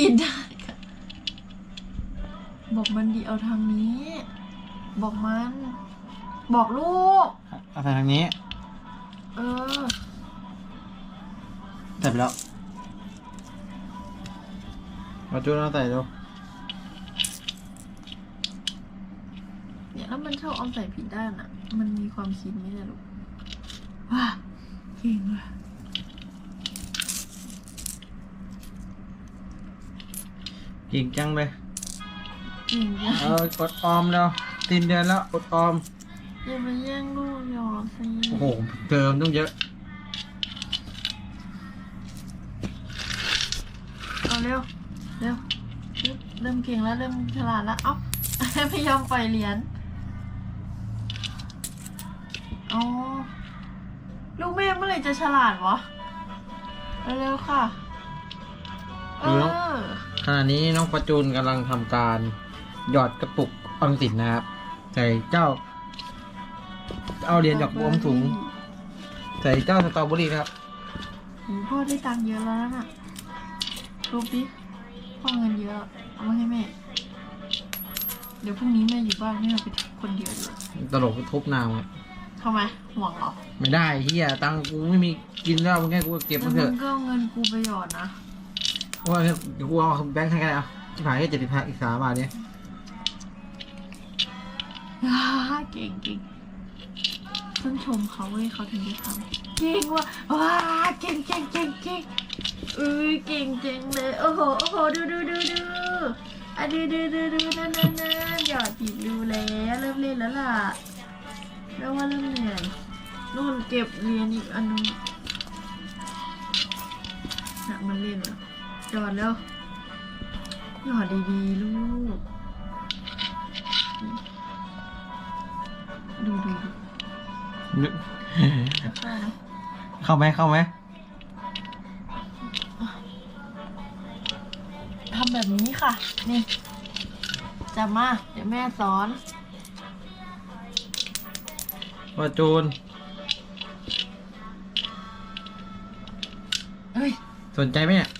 ผิดได้ค่ะ บอกมันดีเอาทางนี้ บอกมัน บอกลูก เอาใส่ทางนี้เออ ใส่ไปแล้วมาจูนเอาใส่ดูเนี่ยแล้วมันชอบเอาใส่ผิดด้านอะ มันมีความคิดไหมเนี่ยลูกว้าเก่งว่ะ ก่งจังเลยเก่งจังเออกดออมแล้วตีนเดือนแล้วกดออมอย่ามาแย่งลูกหยอดสิโอ้โหเติมต้องเยอะ เอาเร็ว เร็วปึ๊บเริ่มเก่งแล้วเริ่มฉลาดแล้ว เอ้าไม่ยอมปล่อยเหรียญอ๋อลูกแม่เมื่อไหร่จะฉลาดวะ เร็วๆค่ะ เอดูแล้วอข ณะนี้น้องประจูนกำลังทำการหยอดกระปุกออมสินนะครับ ใส่เจ้า เอาเหรียญหยอกบวมถุง ใส่เจ้าสตรอเบอรี่นะครับโหพ่อได้ตังค์เยอะแล้วนะน่ะรูปดิพ่อเงินเยอะ เอามาให้แม่ เดี๋ยวพรุ่งนี้แม่อยู่บ้านแม่เอาไปคนเดียวดีกว่าตลกทุบหนาวอะทำไมห่วงเหรอไม่ได้เฮียตังค์กูไม่มีกินแล้วมึงแค่กูเก็บแล้วมาเถมึอะ งก็เอาเงินกูไปหยอดนะ ว่าเดี๋ยวกูเอาแบงค์ให้กันเอาที่ผ่านแค่เจ็ดสิบห้าอีกสามบาทเนี่ยอ่าเก่งเก่งต้องชมเขาเว้ยเขาถึงได้ทำเก่งว่ะว้าเก่งเก่งเก่งเก่งเอ้ยเก่งเก่งเลยโอ้โหโอ้โหดูดูดูดูอะดูดูดูดูนั่นนั่นนั่นหยอดผิดดูแล้วเริ่มเล่นแล้วล่ะแล้วว่าเริ่มเหนื่อยนู่นเก็บเหรียญอีกอันนึงน่ะมันเล่นเหรอ หยอดแล้วหยอดดีๆ ลูก ดูดูดูเข้าไหมเข้าไหมเข้าไหมทำแบบนี้ค่ะ นี่จับมา เดี๋ยวแม่สอนประจูนเฮ้ย สนใจไหมเนี่ยเฮ้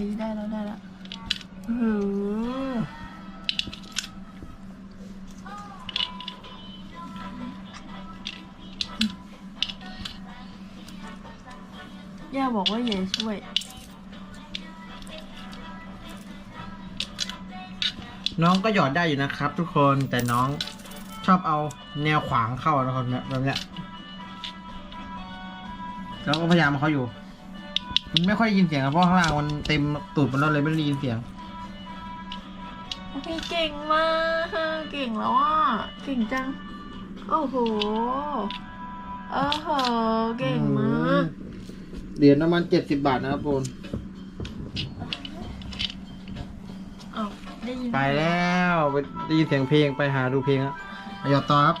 ยได้แล้วได้แล้วเออย่าบอกว่าอย่าช่วย น้องก็หยอดได้อยู่นะครับ ทุกคนแต่น้องชอบเอาแนวขวางเข้านะครับเนี่ยแบบเนี้ยแล้วก็พยายามเอาเขาอยู่ มันไม่ค่อยได้ยินเสียงครับเพราะข้างล่างมันเต็มตูดมันแล้วเลยไม่ได้ยินเสียงพี่เก่งมาก เก่งแล้วอะ เก่งจัง โอ้โหโอ้โหเก่งมากเหรียญประมาณเจ็ดสิบบาทนะครับโอนอ้าวได้ยิน ไปแล้วไปได้ยินเสียงเพลงไปหาดูเพลงอะอะหยอดต่อครับ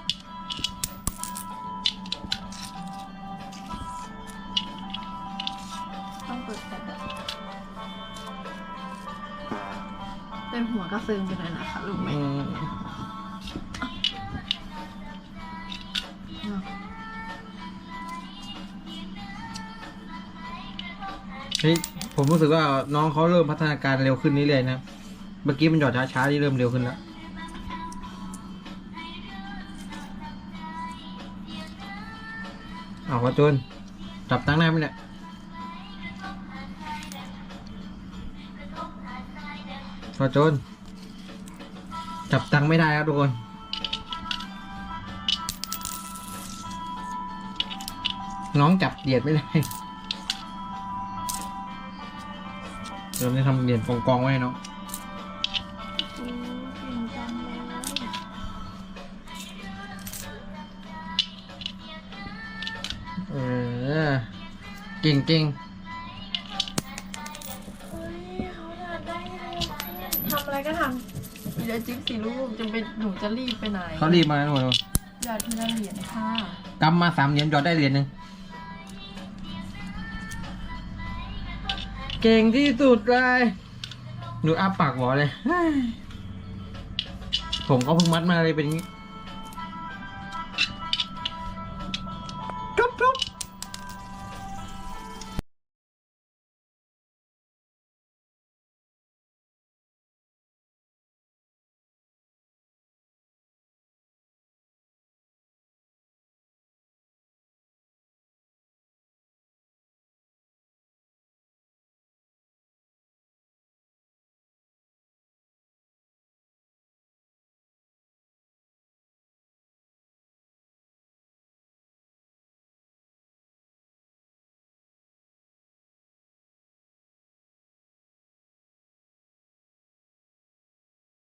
เต็มหัวก็ซึมไปหน่อยนะคะลูกแม่เฮ้ยผมรู้สึกว่าน้องเขาเริ่มพัฒนาการเร็วขึ้นนี้เลยนะ เมื่อกี้มันหยอดช้าๆนี่เริ่มเร็วขึ้นแล้วเอาวะจุนจับตั้งหน้าไหมเนี่ย วะจุนจับตังไม่ได้ครับทุกคน น้องจับเหรียญไม่ได้เราได้ทำเหรียญกองๆไว้น้องโอ้เก่งจังเลยเออเก่งเก่ง ก็ทำอย่าจิ๊บสิลูกจะไปหนูจะรีบไปไหนเขารีบมาหมดเลยหยอดทีละเหรียญค่ะกำมาสามเหรียญหยอดได้เหรียญหนึ่งเก่งที่สุดเลย หนูอ้าปากหวอเลย ผมก็เพิ่งมัดมาเลยเป็นอย่างนี้